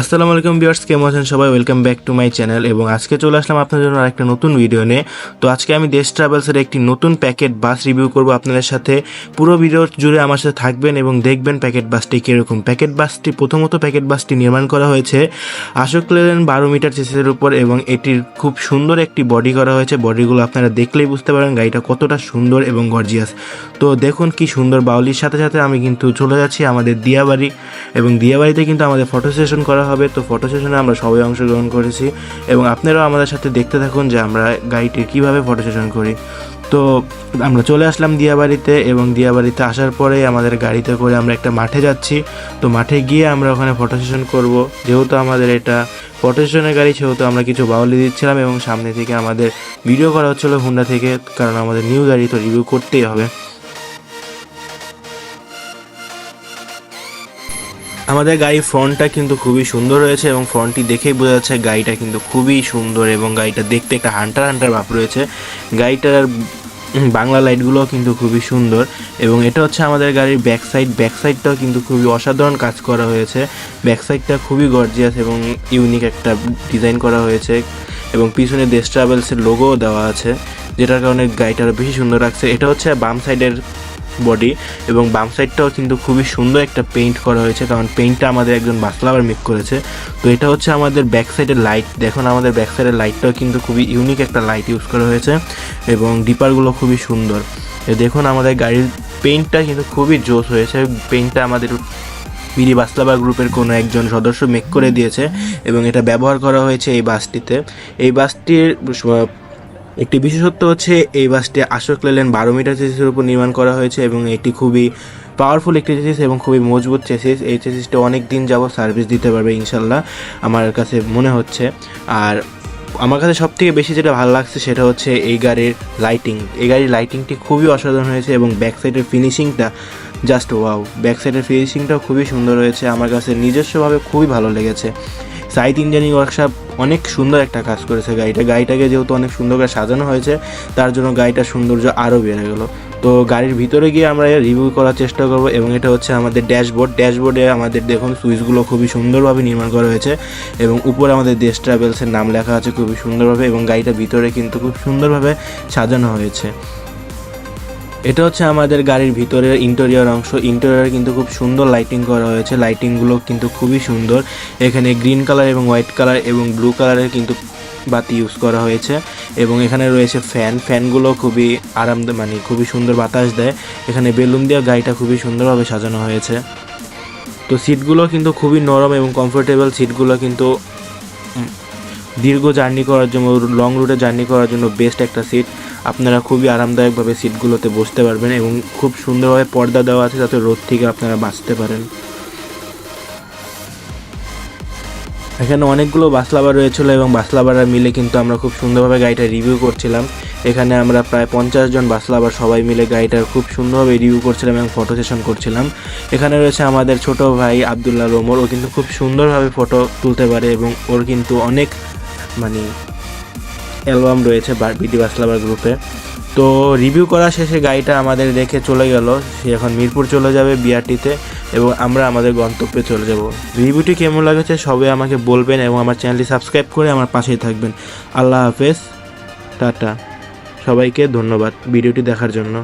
আসসালামু আলাইকুম ভিউয়ার্স, কেমন আছেন সবাই? Welcome back to my channel এবং আজকে চলে আসলাম আপনাদের জন্য আরেকটা নতুন ভিডিও নিয়ে। তো আজকে আমি দেশ ট্রাভেলসের একটি নতুন প্যাকেট বাস রিভিউ করব আপনাদের সাথে। পুরো ভিডিও জুড়ে আমার সাথে থাকবেন এবং দেখবেন প্যাকেট বাসটি কীরকম। প্যাকেট বাসটি প্রথমত প্যাকেট বাসটি নির্মাণ করা হয়েছে আশোক লেন বারো মিটার চেসের উপর এবং এটির খুব সুন্দর একটি বডি করা হয়েছে। বডিগুলো আপনারা দেখলেই বুঝতে পারেন গাড়িটা কতটা সুন্দর এবং গর্জিয়াস তো দেখুন কি সুন্দর বাউলির সাথে সাথে আমি কিন্তু চলে যাচ্ছি আমাদের দিয়াবাড়ি। এবং দিয়াবাড়িতে কিন্তু আমাদের ফটো সেশন করা হবে, তো ফটো সেশনে আমরা সবাই অংশগ্রহণ করেছি এবং আপনারাও আমাদের সাথে দেখতে থাকুন যে আমরা গাড়িটির কীভাবে ফটো সেশন করি। তো আমরা চলে আসলাম দিয়াবাড়িতে এবং দিয়াবাড়িতে আসার পরে আমাদের গাড়িতে করে আমরা একটা মাঠে যাচ্ছি। তো মাঠে গিয়ে আমরা ওখানে ফটো সেশন করব। যেহেতু আমাদের এটা ফটো সেশনের গাড়ি, সেহেতু আমরা কিছু বাউলি দিচ্ছিলাম এবং সামনে থেকে আমাদের ভিডিও করা হচ্ছিল হুন্ডা থেকে, কারণ আমাদের নিউ গাড়ি তো রিভিউ করতেই হবে। আমাদের গাড়ির ফ্রন্টটা কিন্তু খুবই সুন্দর হয়েছে এবং ফ্রন্টটি দেখেই বোঝা যাচ্ছে গাড়িটা কিন্তু খুবই সুন্দর এবং গাড়িটা দেখতে একটা হান্টার হান্টার ভাব রয়েছে। গাড়িটার বাংলা লাইটগুলোও কিন্তু খুবই সুন্দর এবং এটা হচ্ছে আমাদের গাড়ির ব্যাক সাইড ব্যাক সাইডটাও কিন্তু খুবই অসাধারণ কাজ করা হয়েছে। ব্যাক সাইডটা খুবই গর্জিয়াস এবং ইউনিক একটা ডিজাইন করা হয়েছে এবং পিছনে দেশ ট্রাভেলসের লোগোও দেওয়া আছে, যেটার কারণে গাড়িটা আরও বেশি সুন্দর লাগছে। এটা হচ্ছে বাম সাইডের বডি এবং বাম সাইডটাও কিন্তু খুবই সুন্দর একটা পেইন্ট করা হয়েছে। কারণ পেইন্টটা আমাদের একজন বাসলাবার মেক করেছে। তো এটা হচ্ছে আমাদের ব্যাক সাইডের লাইট দেখুন, আমাদের ব্যাক সাইডের লাইটটাও কিন্তু খুবই ইউনিক একটা লাইট ইউজ করা হয়েছে এবং ডিপারগুলো খুবই সুন্দর। দেখুন, আমাদের গাড়ির পেইন্টটা কিন্তু খুবই জোস হয়েছে। পেইন্টটা আমাদের বিডি বাসলাবার গ্রুপের কোনো একজন সদস্য মেক করে দিয়েছে এবং এটা ব্যবহার করা হয়েছে এই বাসটিতে। এই বাসটির একটি বিশেষত্ব হচ্ছে এই বাসটি আশোক লেলেন বারো মিটার চেসিসের উপর নির্মাণ করা হয়েছে এবং এটি খুবই পাওয়ারফুল একটি চেসিস এবং খুবই মজবুত চেসিস। এই চেসিসটা অনেক দিন যাবত সার্ভিস দিতে পারবে ইনশাল্লাহ আমার কাছে মনে হচ্ছে। আর আমার কাছে সব থেকে বেশি যেটা ভালো লাগছে সেটা হচ্ছে এই গাড়ির লাইটিং এই গাড়ির লাইটিংটি খুবই অসাধারণ হয়েছে এবং ব্যাক সাইডের ফিনিশিংটা জাস্ট ওয়াও ব্যাক সাইডের ফিনিশিংটাও খুবই সুন্দর হয়েছে, আমার কাছে নিজস্বভাবে খুবই ভালো লেগেছে। সাইড ইঞ্জিনিয়ারিং ওয়ার্কশপ অনেক সুন্দর একটা কাজ করেছে গাড়িটা। গাড়িটাকে যেহেতু অনেক সুন্দর করে সাজানো হয়েছে, তার জন্য গাড়িটার সৌন্দর্য আরও বেড়ে গেলো। তো গাড়ির ভিতরে গিয়ে আমরা রিভিউ করার চেষ্টা করব এবং এটা হচ্ছে আমাদের ড্যাশবোর্ড ড্যাশবোর্ডে আমাদের দেখুন সুইচগুলো খুবই সুন্দরভাবে নির্মাণ করা হয়েছে এবং উপরে আমাদের দেশ ট্রাভেলসের নাম লেখা আছে খুবই সুন্দরভাবে এবং গাড়িটা ভিতরে কিন্তু খুব সুন্দরভাবে সাজানো হয়েছে। এটা হচ্ছে আমাদের গাড়ির ভিতরের ইন্টেরিয়র অংশ। ইন্টেরিয়র কিন্তু খুব সুন্দর লাইটিং করা হয়েছে। লাইটিংগুলো কিন্তু খুবই সুন্দর। এখানে গ্রিন কালার এবং হোয়াইট কালার এবং ব্লু কালারের কিন্তু বাতি ইউজ করা হয়েছে। এবং এখানে রয়েছে ফ্যান ফ্যানগুলো খুবই আরাম মানে খুবই সুন্দর বাতাস দেয়। এখানে বেলুন দিয়ে গাড়িটা খুবই সুন্দরভাবে সাজানো হয়েছে। তো সিটগুলো কিন্তু খুবই নরম এবং কমফোর্টেবল সিটগুলো কিন্তু দীর্ঘ জার্নি করার জন্য লং রুটে জার্নি করার জন্য বেস্ট একটা সিট আপনারা খুবই আরামদায়কভাবে সিটগুলোতে বসতে পারবেন এবং খুব সুন্দরভাবে পর্দা দেওয়া আছে যাতে রোদ থেকে আপনারা বাঁচতে পারেন। এখানে অনেকগুলো বাসলাবার রয়েছিল এবং বাসলাবাররা মিলে কিন্তু আমরা খুব সুন্দরভাবে গাড়িটা রিভিউ করছিলাম। এখানে আমরা প্রায় পঞ্চাশ জন বাসলাবার সবাই মিলে গাড়িটার খুব সুন্দরভাবে রিভিউ করছিলাম এবং ফটো সেশন করছিলাম। এখানে রয়েছে আমাদের ছোট ভাই আবদুল্লাহ রোমর ও কিন্তু খুব সুন্দরভাবে ফটো তুলতে পারে এবং ওর কিন্তু অনেক মানে অ্যালবাম রয়েছে বিডি বাসলাবার গ্রুপে তো রিভিউ করা শেষে গাড়িটা আমাদের রেখে চলে গেল। সে এখন মিরপুর চলে যাবে বিআরটিতে এবং আমরা আমাদের গন্তব্যে চলে যাব। রিভিউটি কেমন লাগেছে সবে আমাকে বলবেন এবং আমার চ্যানেলটি সাবস্ক্রাইব করে আমার পাশেই থাকবেন। আল্লাহ হাফেজ। টাটা। সবাইকে ধন্যবাদ ভিডিওটি দেখার জন্য।